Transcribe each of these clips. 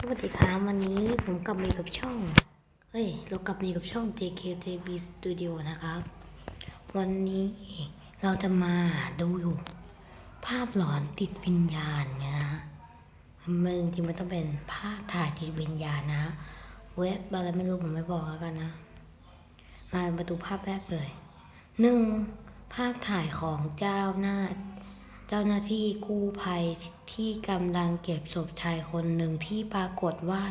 สวัสดีครับวันนี้ผมกลับมากับช่อง เฮ้ย เรากลับมากับช่อง JKJB Studio นะครับ วันนี้เราจะมาดูภาพหลอนติดวิญญาณเนี่ยนะมันจริงมันต้องเป็นภาพถ่ายติดวิญญาณนะเว็บอะไรไม่รู้ผมไม่บอกแล้วกันนะ มามาดูภาพแรกเลยหนึ่งภาพถ่ายของเจ้าหน้า เจ้าหน้าที่กู้ภัยที่กำลังเก็บศพชายคนหนึ่งที่ปรากฏว่า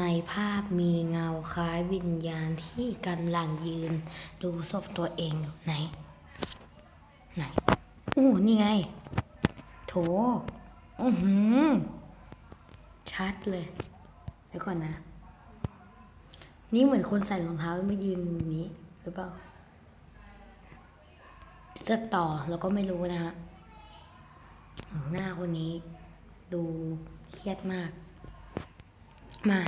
ในภาพมีเงาคล้ายวิญญาณที่กำลังยืน ดูศพตัวเองอยู่ไหน ไหนอู้นี่ไง โถอือหือ ชัดเลยเดี๋ยวก่อนนะ นี่เหมือนคนใส่รองเท้ามายืนอย่างนี้หรือเปล่าจะต่อเราก็ไม่รู้นะฮะ หน้าคนนี้ดูเครียดมาก มา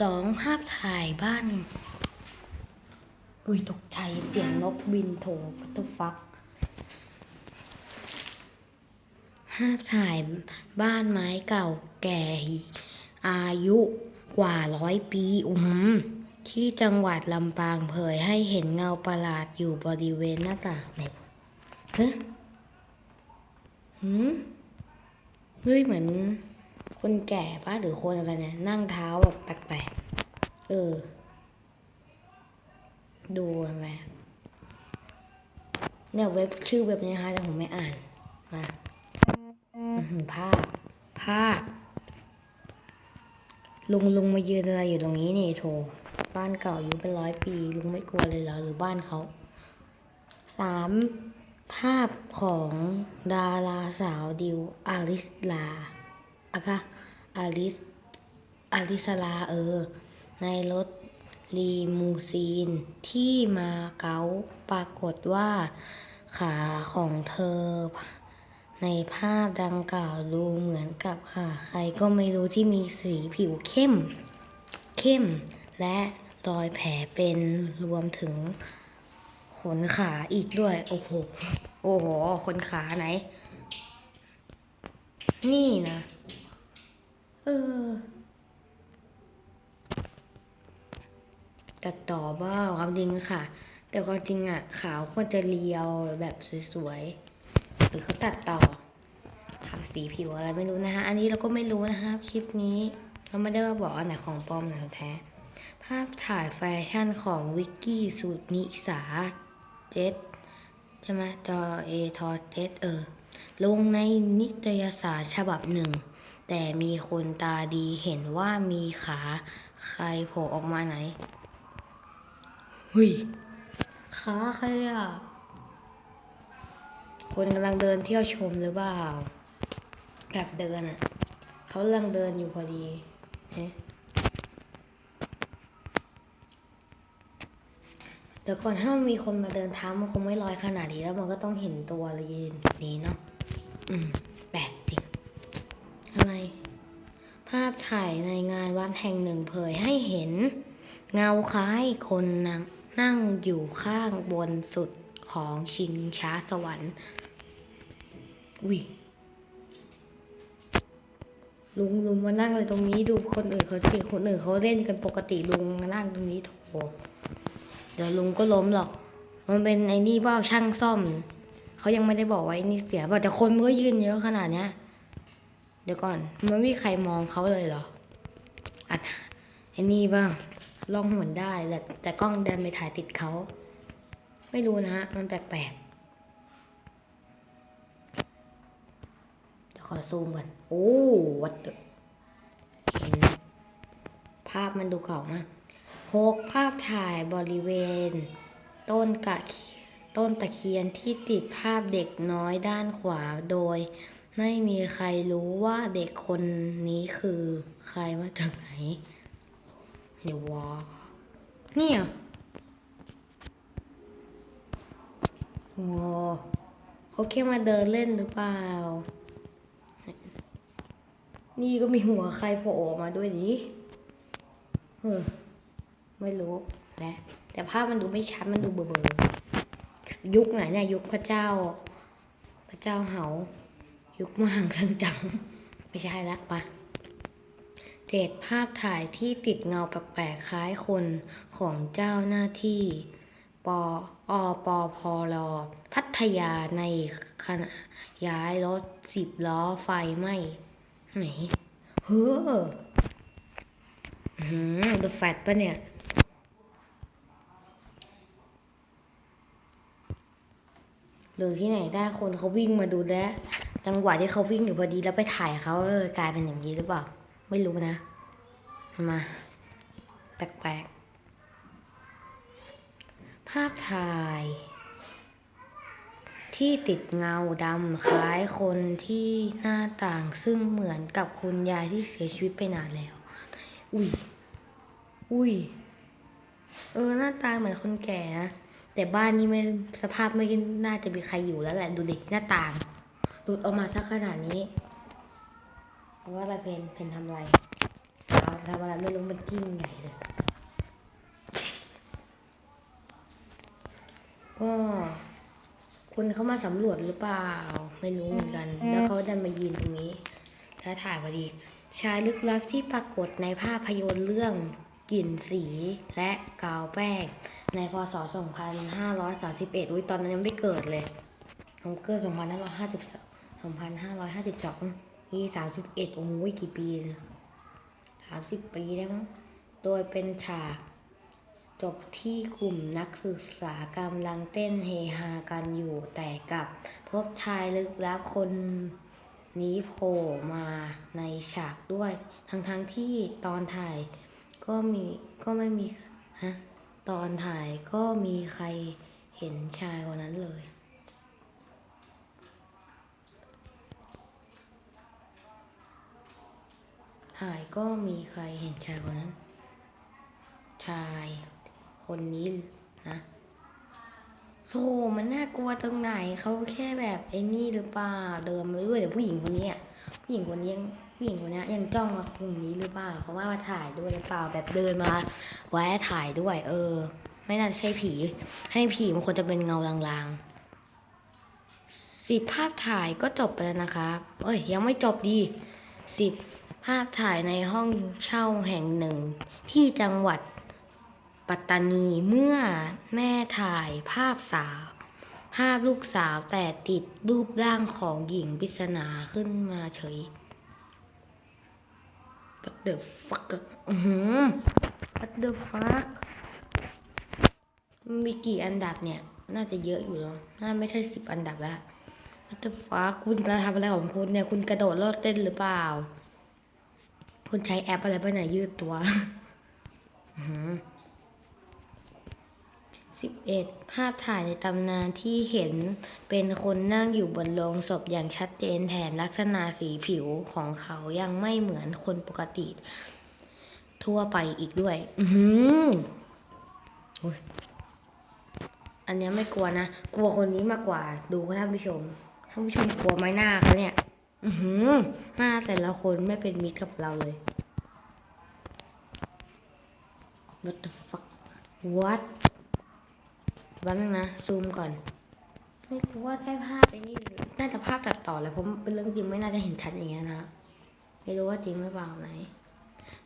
สองภาพถ่ายบ้าน อุ้ยตกใจเสียงนกบินโถฟัตุฟัก ภาพถ่ายบ้านไม้เก่าแก่อายุกว่าร้อยปีอืมที่จังหวัดลำปางเผยให้เห็นเงาประหลาดอยู่บริเวณหน้าต่างไหนเฮ้ยหืม เฮ้ยเหมือน คนแก่ปะหรือคนอะไรเนี่ย นั่งเท้าแบบแปลกๆเออ ดูแบบเนี่ยเว็บชื่อเว็บนี้นะคะแต่ผมไม่อ่านมาภาพภาพลุงลุงมายืนอะไรอยู่ตรงนี้นี่โถบ้านเก่าอายุเป็นร้อยปี ลุงไม่กลัวเลยเหรอหรือบ้านเขาสาม ภาพของดาราสาวดิวอาริสลาอะปะอาริสอาริสลาเออ ในรถลีมูซีนที่มาเก๊าปรากฏว่าขาของเธอ ในภาพดังกล่าวดูเหมือนกับขาใครก็ไม่รู้ที่มีสีผิวเข้ม เข้ม และรอยแผลเป็นรวมถึง ขนขาอีกด้วย โอ้โห โอ้โห ขนขาไหน นี่นะ เออตัดต่อบ้าความจริงค่ะ แต่ความจริงอะ ขาวควรจะเรียวแบบสวยๆ หรือเขาตัดต่อทำสีผิวอะไรไม่รู้นะฮะ อันนี้เราก็ไม่รู้นะคะคลิปนี้เราไม่ได้มาบอกอันไหนของปลอมไหนแท้ ภาพถ่ายแฟชั่นของวิกกี้สุนิสา เจ็ดใช่ไหมจอเอทอเจ็ดเออ ลงในนิตยสารฉบับหนึ่ง แต่มีคนตาดีเห็นว่ามีขาใครโผล่ออกมาไหนหุยขาใครอะ คนกำลังเดินเที่ยวชมหรือเปล่าแบบเดินอะ เขากำลังเดินอยู่พอดีเฮ้ เดี๋ยวก่อนถ้ามันมีคนมาเดินเท้ามันคงไม่ลอยขนาดนี้แล้วมันก็ต้องเห็นตัวเลยยืนแบบนี้เนาะอืมแปลกจริง อะไร ภาพถ่ายในงานวัดแห่งหนึ่งเผยให้เห็น เงาคล้ายคนนั่งนั่งอยู่ข้างบนสุดของชิงช้าสวรรค์อุ้ยลุงลุงมานั่งเลยตรงนี้ดูคนอื่นเขาสิคนอื่นเขาเล่นกันปกติลุงมานั่งตรงนี้โถ เดี๋ยวลุงก็ล้มหรอก มันเป็นไอ้นี่ว่าช่างซ่อม เขายังไม่ได้บอกว่าไอ้นี่เสียบอกแต่คนมันก็ยืนเยอะขนาดเนี้ย เดี๋ยวก่อน มันไม่มีใครมองเขาเลยเหรอ อัดไอ้นี่บ้างลองหมุนได้แต่แต่กล้องเดินไปถ่ายติดเขา ไม่รู้นะฮะมันแปลกๆ เดี๋ยวขอซูมก่อน โอ้วัดเห็นภาพมันดูเก่ามาก หกภาพถ่ายบริเวณ ต้นกะต้นตะเคียนที่ติดภาพเด็กน้อยด้านขวาโดย ไม่มีใครรู้ว่าเด็กคนนี้คือใครมาจากไหน เดี๋ยววะเนี่ยโอ้เขาแค่มาเดินเล่นหรือเปล่า นี่ก็มีหัวใครโผล่ออกมาด้วยดิเออ ไม่รู้แหละแต่ภาพมันดูไม่ชัดมันดูเบลอๆยุคไหนเนี่ยยุคพระเจ้า พระเจ้าเหายุคมหังคังจังไม่ใช่ละปะเจ็ดภาพถ่ายที่ติดเงาแปลกๆคล้ายคนของเจ้าหน้าที่ปออปอพลพัทยาในขณะย้ายรถสิบล้อไฟไหม้ไหนเฮ้อหืมดูแฟตปะเนี่ย หรือที่ไหนได้คนเขาวิ่งมาดูแลวจังหวะที่เขาวิ่งอยู่พอดีแล้วไปถ่ายเขาเออกลายเป็นอย่างนี้หรือเปล่า ไม่รู้นะ มา แปลกๆ ภาพถ่าย ที่ติดเงาดำคล้ายคนที่หน้าต่างซึ่งเหมือนกับคุณยายที่เสียชีวิตไปนานแล้ว อุ้ย อุ้ย เออ หน้าตาเหมือนคนแก่นะ แต่บ้านนี้ไม่สภาพไม่น่าจะมีใครอยู่แล้วแหละ ดูดิหน้าต่างหลุดออกมาสักขนาดนี้เพราะว่าอะไรเพนเพนทำอะไรเอาทำอะไรไม่รู้มันกิ้งใหญ่เลยก็คุณเขามาสำรวจหรือเปล่า ไม่รู้เหมือนกัน แล้วเขาดันมายืนตรงนี้แล้วถ่ายพอดีชายลึกลับที่ปรากฏในภาพยนตร์เรื่อง กลิ่นสีและกาวแป้ง ในพศ 2531อุ้ยตอนนั้นยังไม่เกิดเลยผมเกิด2552 2552นี่31 โอ้โหกี่ปีนะ30 ปีได้มั้ง โดยเป็นฉากจบที่กลุ่มนักศึกษากำลังเต้นเฮฮากันอยู่แต่กับพบชายลึกลับคนนี้โผล่มาในฉากด้วย ทั้งๆทที่ตอนถ่าย ก็มีก็ไม่มีฮะตอนถ่ายก็มีใครเห็นชายคนนั้นเลย ถ่ายก็มีใครเห็นชายคนนั้น ชายคนนี้นะโธ่มันน่ากลัวตรงไหนเขาแค่แบบไอ้นี่หรือเปล่าเดินมาด้วยแต่ผู้หญิงคนนี้ผู้หญิงคนนี้ยัง ผู้หญิงคนนี้ยังจ้องมาตรงนี้หรือเปล่าเขาว่ามาถ่ายด้วยหรือเปล่าแบบเดินมาแวะถ่ายด้วย เออ ไม่น่าใช่ผี ให้ผีมันควรจะเป็นเงาลางๆสิบภาพถ่ายก็จบไปแล้วนะครับ เอ้ย ยังไม่จบดีสิบภาพถ่ายในห้องเช่าแห่งหนึ่ง ที่จังหวัดปัตตานีเมื่อแม่ถ่ายภาพสาว ภาพลูกสาวแต่ติดรูปร่างของหญิงปริศนาขึ้นมาเฉย What the fuck อือหือ What the fuck มีกี่อันดับเนี่ย น่าจะเยอะอยู่แล้วน่าไม่ใช่สิบอันดับแล้ว What the fuck คุณจะทำอะไรของคุณเนี่ย คุณกระโดดโลดเต้นหรือเปล่า คุณใช้แอปอะไรบ้างเนี่ยยืดตัว อือหือ 11. ภาพถ่ายในตำนานที่เห็นเป็นคนนั่งอยู่บนโลงศพอย่างชัดเจนแถมลักษณะสีผิวของเขายังไม่เหมือนคนปกติ ทั่วไปอีกด้วย อือหือโอ้ยอันนี้ไม่กลัวนะ กลัวคนนี้มากกว่า ดูท่านผู้ชม ท่านผู้ชมกลัวไหมหน้าเขาเนี่ย อือหือหน้าแต่ละคนไม่เป็นมิตรกับเราเลย What the fuck What แป๊บนึงนะ ซูมก่อน ไม่รู้ว่าได้ภาพไปนี่หรือน่าจะภาพตัดต่อแหละเพราะเป็นเรื่องจริงไม่น่าจะเห็นชัดอย่างเงี้ยนะไม่รู้ว่าจริงหรือเปล่าไหน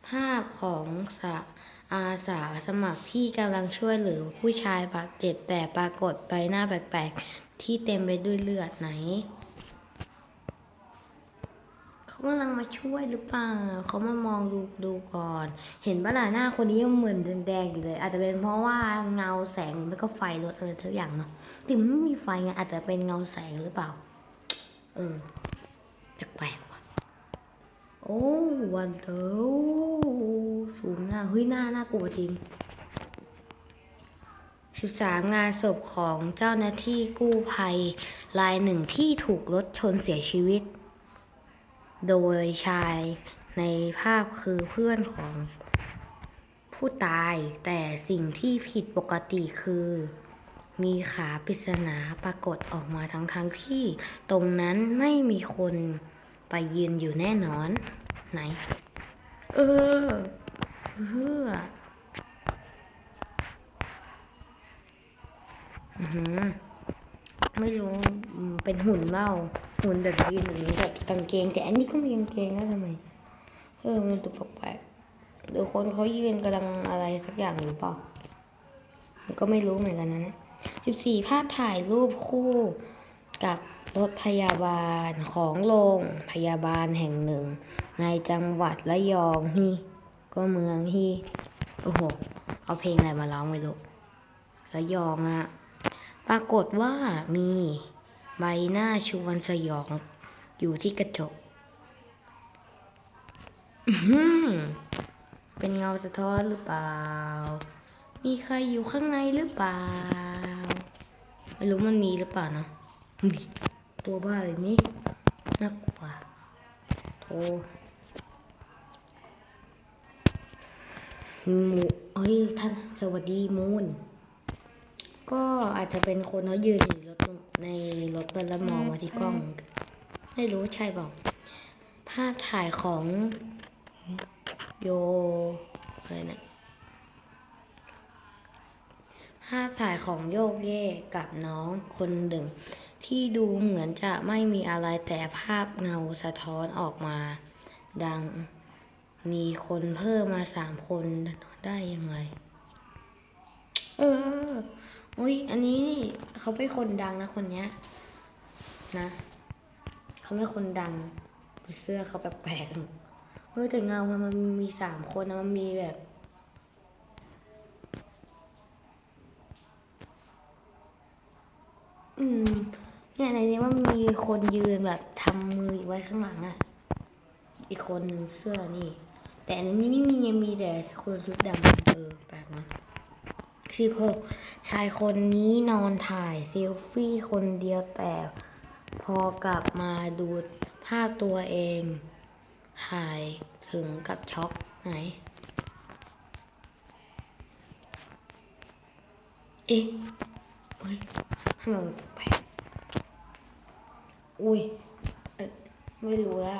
ภาพของสะอาสาสมัครที่กำลังช่วยเหลือผู้ชายบาดเจ็บแต่ปรากฏใบหน้าแปลกๆ ที่เต็มไปด้วยเลือดไหนากำลังมาช่วยหรือเปล่าเขามามองดูดูก่อน เห็นป่ะล่ะหน้าคนนี้ยังเหมือนแดงๆอยู่เลย อาจจะเป็นเพราะว่าเงาแสงแล้วก็ไฟรถอะไรทุกอย่างเนาะแต่ไม่มีไฟไงอาจจะเป็นเงาแสงหรือเปล่า เออแปลกว่ะโอ้วันเตอสูงหน้าเฮ้ยหน้าหน่ากลัวจริงสิบสามงานศพของเจ้าหน้าที่กู้ภัยรายหนึ่งที่ถูกรถชนเสียชีวิต โดยชายในภาพคือเพื่อนของผู้ตายแต่สิ่งที่ผิดปกติคือ มีขาปริศนาปรากฏออกมาทั้งๆทที่ตรงนั้นไม่มีคนไปยืนอยู่แน่นอน ไหน เออเฮืออือไม่รู้เป็นหุ่นเมา หุ่นแบบยืนอย่างนี้แบบกางเกง แต่อันนี้ก็มีกางเกงแล้วทำไมเออมันดูแปลกๆหรือคนเขายืนกำลังอะไรสักอย่างหรือเปล่ามันก็ไม่รู้เหมือนกันนะสิบสี่ภาพถ่ายรูปคู่กับรถพยาบาลของโรงพยาบาลแห่งหนึ่ง ในจังหวัดระยองฮีก็เมืองฮีโอ้โห เอาเพลงอะไรมาร้องไม่รู้ระยองอะปรากฏว่ามี ใบหน้าชวนสยองอยู่ที่กระจกเป็นเงาสะท้อนหรือเปล่า มีใครอยู่ข้างในหรือเปล่า ไม่รู้มันมีหรือเปล่านะ ตัวบ้าเลยนี่น่ากลัวโทรมูเอ้ยท่านสวัสดีมูนก็อาจจะเป็นคนเขายืนอยู่รถ ในรถบัสแล้วมองมาที่กล้อง ไม่รู้ใช่เปล่าภาพถ่ายของโยอะไรนะภาพถ่ายของโยกเย่กับน้องคนหนึ่ง ที่ดูเหมือนจะไม่มีอะไรแต่ภาพเงาสะท้อนออกมา ดังมีคนเพิ่มมาสามคนได้ยังไง เออ อุ้ยอันนี้นี่เขาเป็นคนดังนะคนเนี้ย นะเขาเป็นคนดังเสื้อเขาแปลกๆเออแต่เงามันมันมีสามคนนะมันมีแบบอืมเนี่ยในนี้มันมีคนยืนแบบทำมือไว้ข้างหลังอะ่ะ อีกคนหนึ่งเสื้อนี่ แต่อันนี้ไม่มียังมีแต่คนชุดดำเออแปลกนะ สิบหกชายคนนี้นอนถ่ายเซลฟี่คนเดียวแต่พอกลับมาดูภาพตัวเอง ถ่ายถึงกับช็อกไหน เอ๊ะเฮ้ยทำไมมันไป อุ้ย ไม่รู้ละ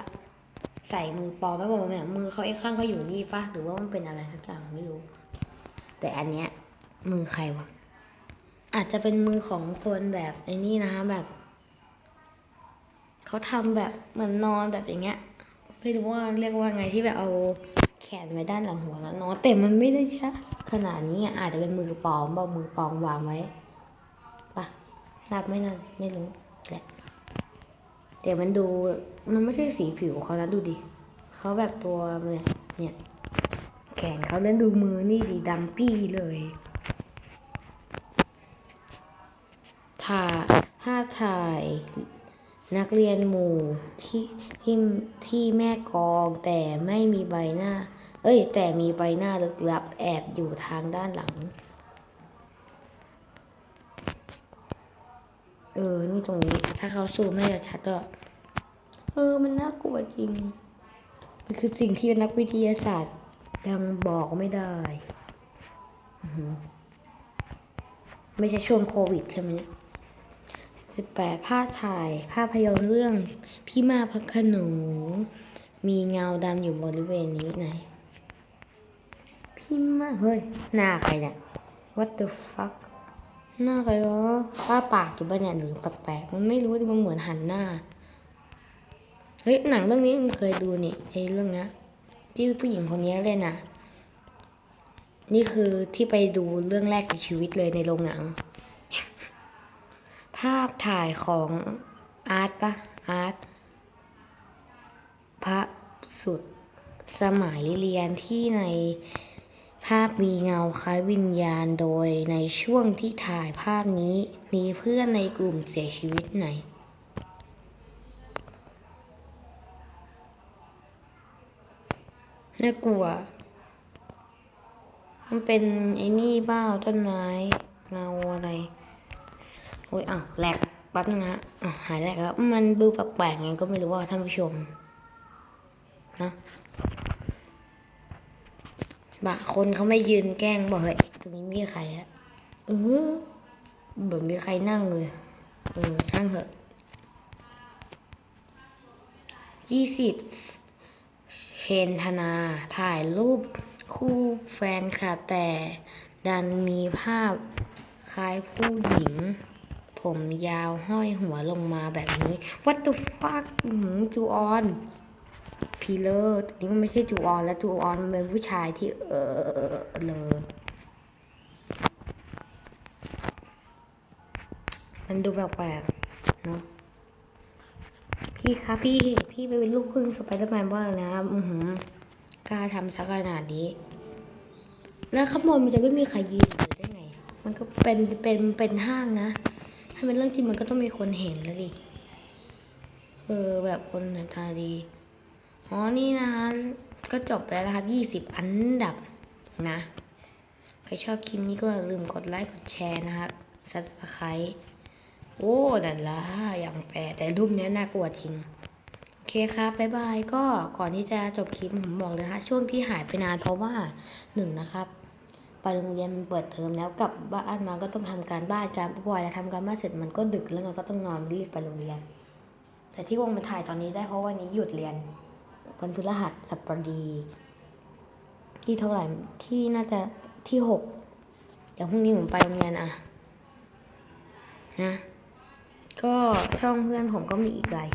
ใส่มือปอมไม่บอกเนี่มือเขาไอ้ข้างก็อยู่นี่ปะหรือว่ามันเป็นอะไรสักอย่างไม่รู้ แต่อันเนี้ย มือใครวะ อาจจะเป็นมือของคนแบบไอ้นี่นะคะแบบเขาทำแบบเหมือนนอนแบบอย่างเงี้ยไม่รู้ว่าเรียกว่าไงที่แบบเอาแขนไว้ด้านหลังหัวแล้วนอนแต่มันไม่ได้ชัดขนาดนี้อะอาจจะเป็นมือปลอมเปล่ามือปลอมวางไว้ปะนับไม่นับไม่รู้แหละแต่มันดูมันไม่ใช่สีผิวเขานะดูดิเขาแบบตัวเนี่ยเนี่ยแขนเขาแล้วดูมือนี่ดีดำปี้เลย ถ่ายภาพถ่าย นักเรียนหมู่ที่ที่ที่แม่กองแต่ไม่มีใบหน้า เอ้ย แต่มีใบหน้าลึกลับแอบอยู่ทางด้านหลัง เออ นี่ตรงนี้ ถ้าเขาซูมให้ชัดก็เออ มันน่ากลัวจริง มันคือสิ่งที่นักวิทยาศาสตร์ยังบอกไม่ได้ไม่ใช่ช่วงโควิดใช่ไหมเนี่ย สิบแปดภาพถ่าย ภาพยนตร์เรื่องพี่มาพักขนู มีเงาดำอยู่บริเวณนี้ไหน พี่มาเฮ้ย หน้าใครเนี่ย what the fuck หน้าใครวะป้าปากอยู่บ้านเนี่ยหรือแปลกๆมันไม่รู้ดิมันเหมือนหันหน้า เฮ้ย หนังเรื่องนี้มันเคยดูนี่ไอ้เรื่องนี้ที่ผู้หญิงคนนี้เล่นน่ะ นี่คือที่ไปดูเรื่องแรกในชีวิตเลยในโรงหนัง ภาพถ่ายของอาร์ตปะอาร์ตพระสุดสมัยเรียนที่ในภาพมีเงาคล้ายวิญญาณโดยในช่วงที่ถ่ายภาพนี้มีเพื่อนในกลุ่มเสียชีวิตไหน น่ากลัว มันเป็นไอ้นี่บ้าต้นไม้เงาอะไร โอ้ยอะแหลกแป๊บนึงฮะอะหายแหลกแล้ว มันดูแปลกๆไงก็ไม่รู้ว่าท่านผู้ชมนะบะคนเขาไม่ยืนแกล้งบอกเฮ้ยตรงนี้มีใครอะเออเหมือนมีใครนั่งเลย เออช่างเถอะยี่สิบเชนธนาถ่ายรูปคู่แฟนคลับแต่ดันมีภาพคล้ายผู้หญิง ผมยาวห้อยหัวลงมาแบบนี้ What the fuck จูออนพีเลอร์ตัวนี้มันไม่ใช่จูออนแล้วจูออนมันเป็นผู้ชายที่เออเลย มันดูแปลกๆเนาะพี่คะพี่พี่ไปเป็นลูกครึ่งสไปเดอร์แมนบ้างนะครับอือหือกล้าทำสักขนาดนี้ แล้วข้างบนมันจะไม่มีใครยืนอยู่ได้ไง มันก็เป็นเป็นเป็นห้างนะ ถ้าเป็นเรื่องจริงมันก็ต้องมีคนเห็นแล้วดิเออแบบคนหน้าตาดีอ๋อนี่นะคะก็จบไปแล้วนะครับยี่สิบอันดับนะ ใครชอบคลิปนี้ก็อย่าลืมกดไลค์กดแชร์นะครับซับสไครต์โอ้ดันละอย่างแปลแต่รูปนี้น่ากลัวจริง โอเคครับบ๊ายบาย ก็ก่อนที่จะจบคลิปผมบอกเลยนะคะช่วงที่หายไปนานเพราะว่าหนึ่งนะครับ ไปโรงเรียนมันเปิดเทอมแล้วกลับบ้านมาก็ต้องทำการบ้านการปล่อยจะทำการบ้านเสร็จมันก็ดึกแล้วมันก็ต้องนอนรีบไปโรงเรียน แต่ที่วงมาถ่ายตอนนี้ได้เพราะวันนี้หยุดเรียนวันพฤหัสสัปดี ที่เท่าไหร่ที่น่าจะที่หกเดี๋ยวพรุ่งนี้ผมไปโรงเรียนอะนะก็ช่องเพื่อนผมก็มีอีกหลาย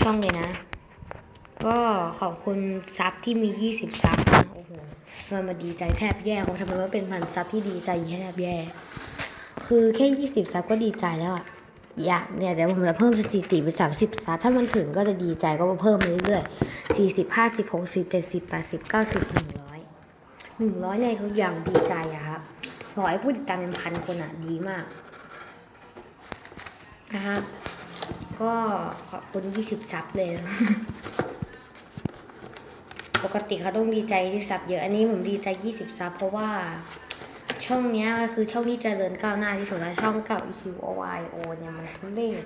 ช่องเลยนะ ก็ขอบคุณซับที่มียี่สิบซับนะโอ้โหมันมาดีใจแทบแย่เขาทำไมว่าเป็นพันซับที่ดีใจแทบแย่ คือแค่ยี่สิบซับก็ดีใจแล้วอะอยากเนี่ยเดี๋ยวผมจะเพิ่มสถิติเป็นสามสิบซับถ้ามันถึงก็จะดีใจก็เพิ่มไปเรื่อยๆสี่สิบห้าสิบหกสิบเจ็ดสิบแปดสิบเก้าสิบหนึ่งร้อยหนึ่งร้อยเนี่ยคืออย่างดีใจอะครับขอให้ผู้ติดตามเป็นพันคนอะดีมากนะครับก็ขอบคุณยี่สิบซับเลย ปกติเขาต้องดีใจที่ซับเยอะอันนี้ผมดีใจยี่สิบซับเพราะว่าช่องเนี้ยก็คือช่องที่เจริญก้าวหน้าที่สุดแล้วช่องเก่า Q O Y O เนี่ยมันทุเรศ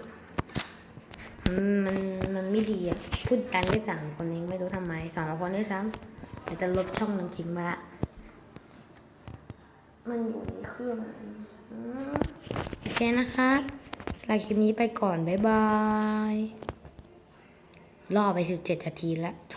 มันมันมันไม่ดีอะพูดกันได้สามคนเองไม่รู้ทำไมสองคนด้วยซ้ำแต่จะลบช่องมันทิ้งมาละมันอยู่ในเครื่องอืมโอเคนะครับลาคลิปนี้ไปก่อน บ๊ายบาย รอไปสิบเจ็ดนาทีแล้วโถ